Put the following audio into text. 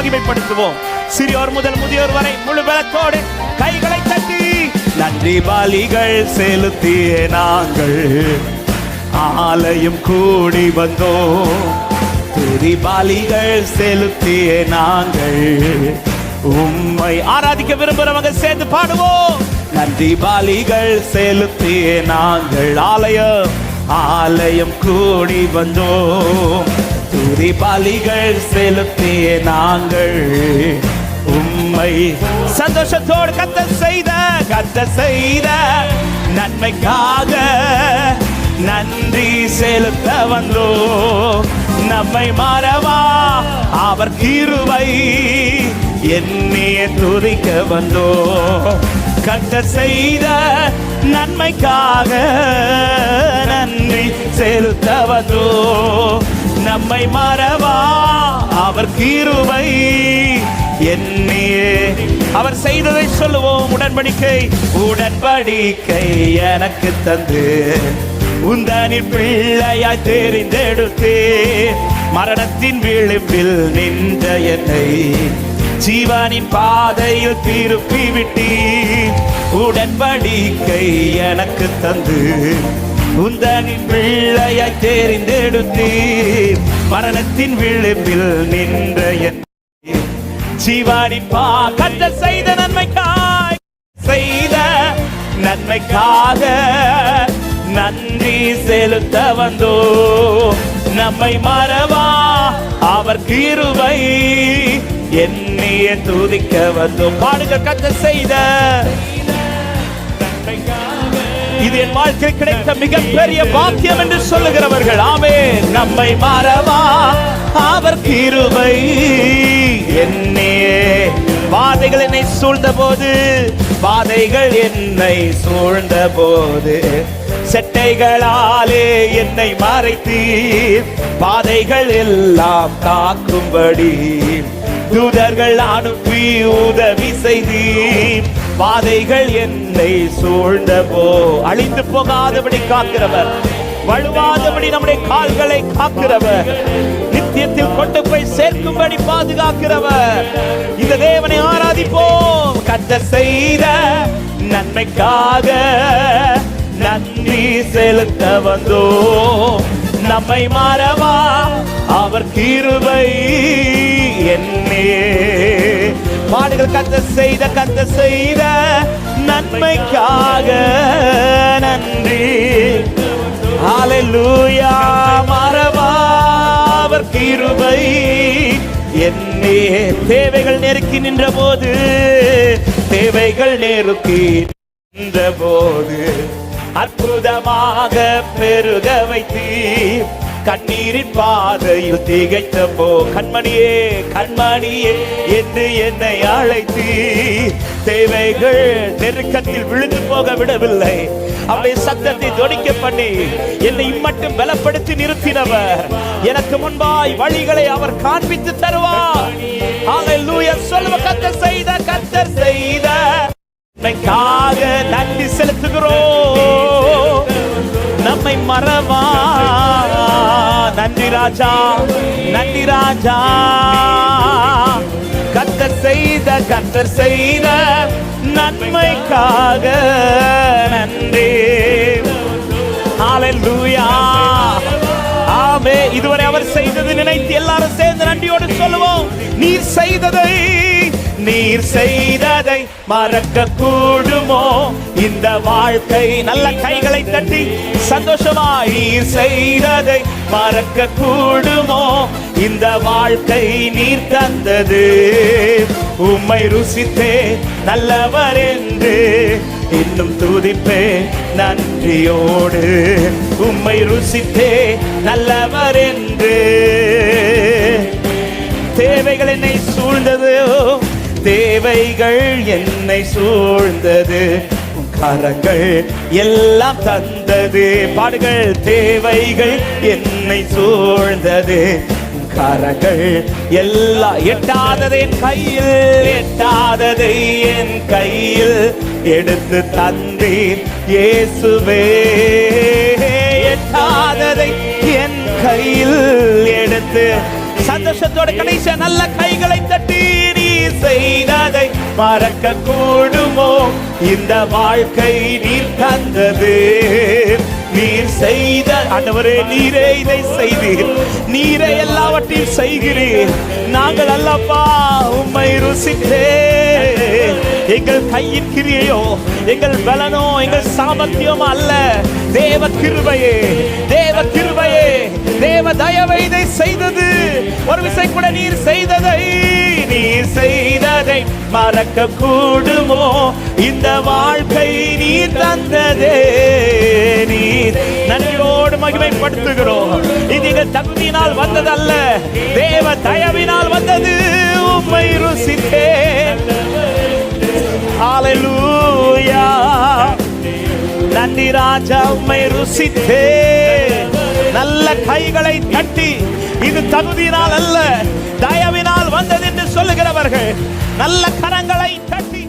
மகிமைப்படுத்துவோம். சிறியோர் முதல் முதியோர் வரை முழு விளக்கோடு கைகளை தட்டி நன்றி பாலிகள் செலுத்திய நாங்கள் ஆலயம் கூடி வந்தோம். துதி பலிகள் செலுத்திய நாங்கள் உம்மை ஆராதிக்க விரும்புறவங்க சேர்ந்து பாடுவோம். நன்றி பாலிகள் செலுத்திய நாங்கள் ஆலயம் ஆலயம் கூடி வந்தோம். துதி பலிகள் செலுத்திய நாங்கள் உம்மை சந்தோஷத்தோடு கத்த செய்த கத்த செய்த நன்மைக்காக நன்றி செலுத்த வந்தோ. நம்மை மறவா அவர் கிருபை என்னைய துதிக்க வந்தோ. கட்ட செய்த நன்மைக்காக நன்றி செலுத்த வந்தோ. நம்மை மறவா? அவர் கிருபை என்னையே அவர் செய்ததை சொல்லுவோம் உடன்படிக்கை. உடன்படிக்கை எனக்கு தந்து. உந்தனின் பிள்ளையாய் தெரிந்தெடுத்தே. மரணத்தின் விளிம்பில் நின்ற என்னை ஜீவானின் பாதையில் திருப்பி விட்டி உடன்படிக்கை எனக்கு தந்து. உந்தனின் பிள்ளையாய் தெரிந்தெடுத்தீர். மரணத்தின் விழுப்பில் நின்ற என் ஜீவானின் பா கத்த செய்த நன்மைக்காய் செய்த நன்மைக்காக நன்றி செலுத்த வந்தோ நம்மை மறவா அவர் கிருவை என்னைய துதிக்க வந்தோம். பாடுகள் கத்த செய்த இது என் வாழ்க்கை கிடைத்த மிகப்பெரிய பாக்கியம் என்று சொல்லுகிறவர்கள் ஆமே நம்மை மாறவா? அவர் கிருபை என்னே பாதைகள் என்னை சூழ்ந்த போது பாதைகள் என்னை சூழ்ந்த போது செட்டைகளாலே என்னை மறைத்தீர் பாதைகள் எல்லாம் காக்கும்படி தூதர்கள் அனுப்பி உதவி செய்தீர். பாதைகள் என்னை சூழ்ந்த போ அழிந்து போகாதபடி காக்கிறவர். வழுவாதபடி நம்முடைய கால்களை காக்கிறவர். நித்தியத்தில் கொண்டு போய் சேர்க்கும்படி பாதுகாக்கிறவர். இந்த தேவனை ஆராதிப்போம். கத்த செய்த நன்மைக்காக நன்றி செலுத்த வந்தோ நம்மை மாறவா? அவர் கிருபை என்னே. பாடுகள் கத்த செய்த கத்த செய்த நன்மைக்காக நன்றி. அலலூயா மரபாவர் கிருபை. என்னே தேவைகள் நெருக்கி நின்ற போது தேவைகள் நெருக்கி நின்ற போது அற்புதமாக பெருக வைத்தீர். கண்ணீரின் பாதையில் திகைத்த போ கண்மணியே கண்மணியே என்று என்னை அழைத்து தேவைகள் நெருக்கத்தில் விழுந்து போக விடவில்லை. அவருடைய சத்தத்தை தொடிக்க பண்ணி என்னை மட்டும் பலப்படுத்தி நிறுத்தினவர். எனக்கு முன்பாய் வழிகளை அவர் காண்பித்து தருவார். சொல்வ சொல்லுவ கத்த செய்த கத்தர் செய்த. நன்றி செலுத்துகிறோம். நம்மை மறவா நன்றி ராஜா நன்றி ராஜா. கத்தர் செய்த கத்தர் செய்த நன்மைக்காக நன்றி. ஆமே இதுவரை அவர் செய்தது நினைத்து எல்லாரும் சேர்ந்து நன்றியோடு சொல்லுவோம். நீர் செய்ததை நீர் செய்ததை மறக்க கூடுமோ இந்த வாழ்க்கை நல்ல கைகளை தட்டி சந்தோஷமாய் நீர் செய்ததை மறக்க கூடுமோ இந்த வாழ்க்கை நீர் தந்தது. உம்மை ருசித்தே நல்லவர் என்று இன்னும் துதிப்பே நன்றியோடு. உம்மை ருசித்தே நல்லவர் என்று தேவைகள் என்னை சூழ்ந்தது கரங்கள் எல்லாம் தந்தது. பாடுகள் தேவைகள் என்னை சூழ்ந்தது. கரங்கள் எல்லா எட்டாததை கையில் எட்டாததை என் கையில். எடுத்து தந்தேன் இயேசுவே. எட்டாததை என் கையில் எடுத்து சந்தோஷத்தோட கடைசி நல்ல கைகளை தட்டி மறக்க கூடுமோ இந்த வாழ்க்கை நீர் தந்தது. நீர் செய்த ஆண்டவரே நீரே இதை செய்தீர். நீரை எல்லாவற்றையும் செய்கிறீர். நாங்கள் அல்லப்பா உம்மை ருசித்தே எங்கள் கையின் கிரியையோ எங்கள் பலனோ எங்கள் சாமர்த்தியமோ அல்ல. தேவ கிருபையே தேவ கிருபையே. தேவ தயவை இதை செய்தது. ஒரு விசை கூட நீர் செய்ததை நீர் செய் மறக்க கூடுமோ இந்த வாழ்க்கை நீர் தந்ததே நீ. நன்றியோடு மகிமைப்படுத்துகிறோம். இது எங்கள் தகுதியினால் வந்ததல்ல தேவ தயவினால் வந்தது உம்மை ருசித்தே. ஹalleluya. நன்றி ராஜா உம்மை ருசித்தே. நல்ல கைகளை தட்டி இது தகுதியினால் அல்ல தயவினால் வந்தது என்று சொல்லுகிறவர்கள் நல்ல கரங்களை தட்டி